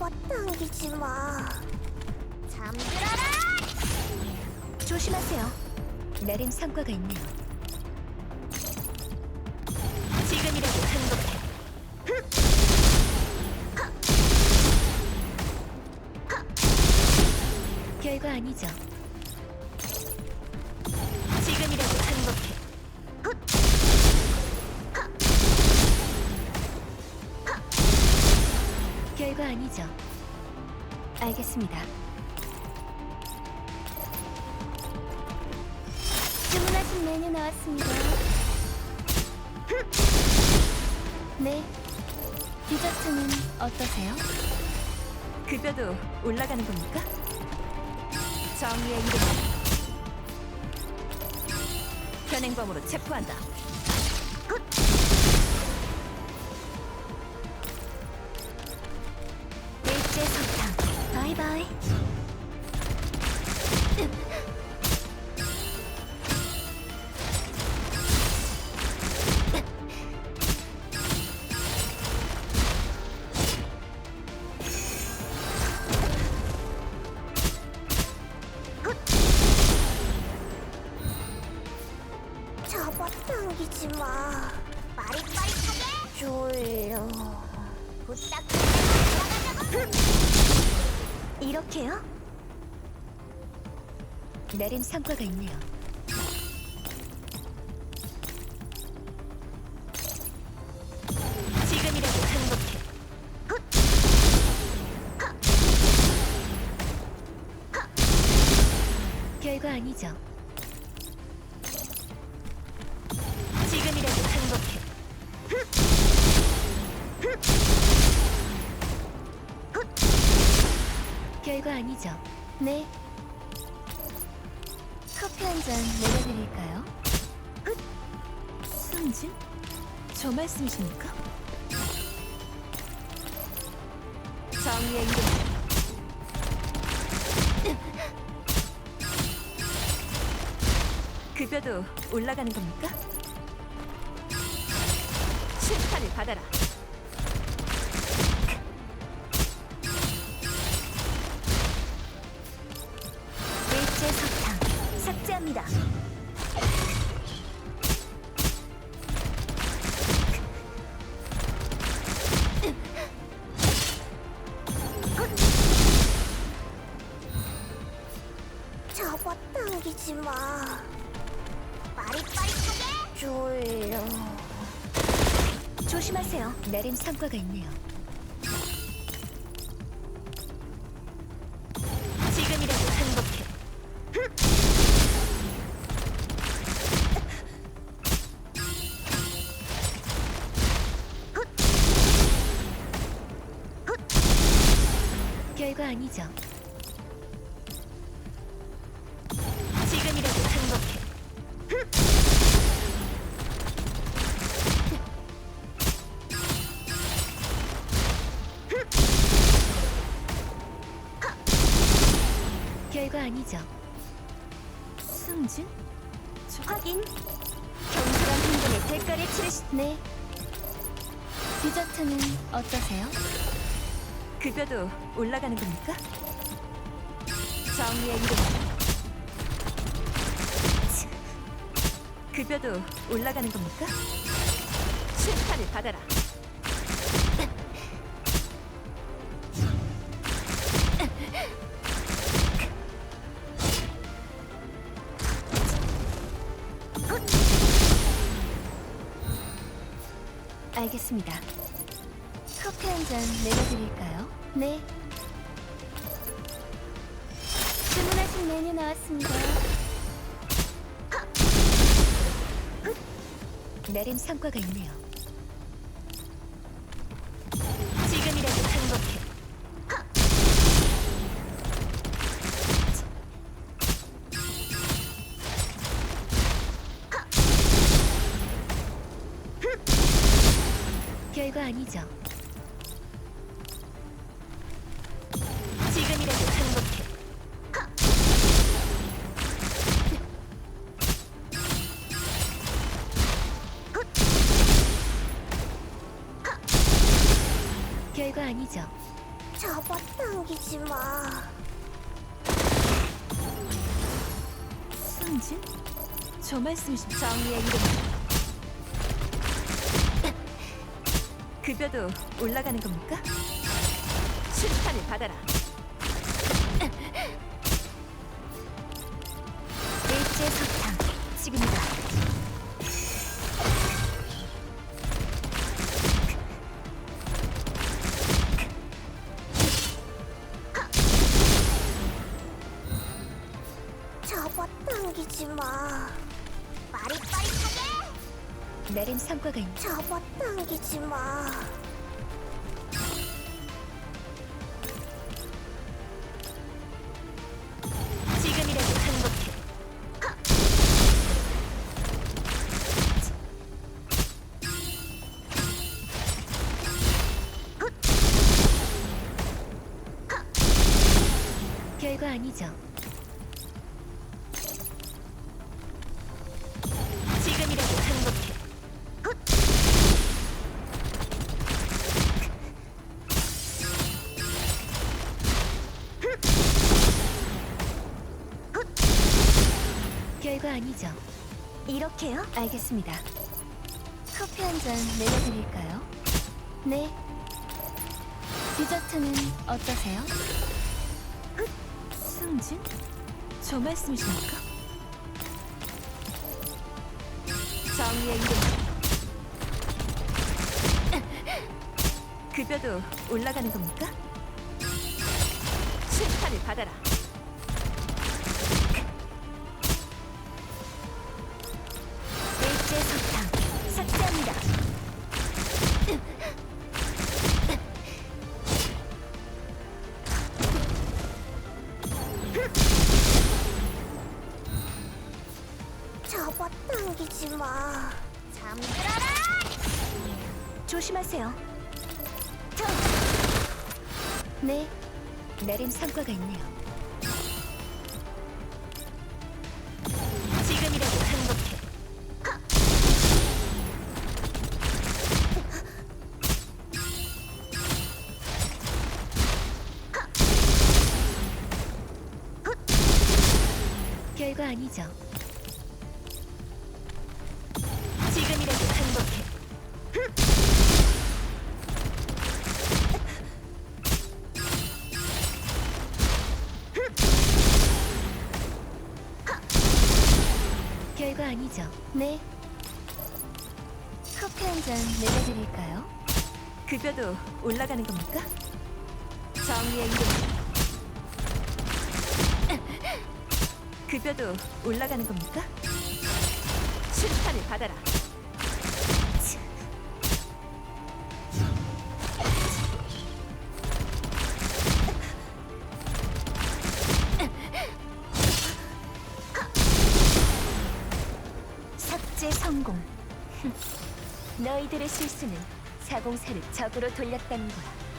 잡아당기지 마. 잠들어라! 조심하세요. 나름 성과가 있네요. 지금이라도 행복해. 결과 아니죠. 결과 아니죠. 알겠습니다. 주문하신 메뉴 나왔습니다. 네. 디저트는 어떠세요? 급여도 올라가는 겁니까? 정의의 이름 현행범으로 체포한다. 바이바이. 잡아당기지 마. 빠릿빠릿하게 졸려. 부탁. 이렇게요? 나름 성과가 있네요. 지금이라도 행복해. 결과 아니죠. 지금이라도 행복해. 결과 아니죠. 네. 커피 한 잔 내려드릴까요? 승진? 저 말씀이십니까? 정의의 이름 급여도 올라가는 겁니까? 심판을 받아라. 합니다. 잡아당기지 마. 빠릿빠릿하게 졸려. 조심하세요. 나름 성과가 있네요. 결과 아니죠. 지금이라도 행복해. 결과 아니죠. 승진? 확인. 경솔한 행동의 대가를 치르시. 네. 디저트는 어떠세요? 급여도 올라가는 겁니까? 정의의 이름. 치. 급여도 올라가는 겁니까? 심판을 받아라. 알겠습니다. 커피 한 잔 내려드릴까요? 네. 주문하신 메뉴 나왔습니다. 나름 성과가 있네요. 지금이라도 행복해. 결과 아니죠. 아니죠. 잡아당기지 마. 승진? 저 말씀이신 정의의 이름. 급여도 올라가는 겁니까? 심판을 받아라. 일제 석탕 지금이다. 빠릿빠릿하게. 내림 성과가 있는 잡아당기지 마. 지금이라도 행복해. 결과 아니죠. 아니죠. 이렇게요? 알겠습니다. 커피 한 잔 내려드릴까요? 네. 디저트는 어떠세요? 승진? 저 말씀이십니까? 정의의 이름. 급여도 올라가는 겁니까? 심판을 받아라. 잡아당기지 마. 잠들어라. 조심하세요. 네, 내림 성과가 있네요. 지금이라도 행복해. 결과 아니죠. 결과 아니죠. 네. 커피 한 잔 내려드릴까요? 급여도 올라가는 겁니까? 정의의 이름. 급여도 올라가는 겁니까? 심판을 받아라. 성공. 너희들의 실수는 사공사를 적으로 돌렸다는 거야.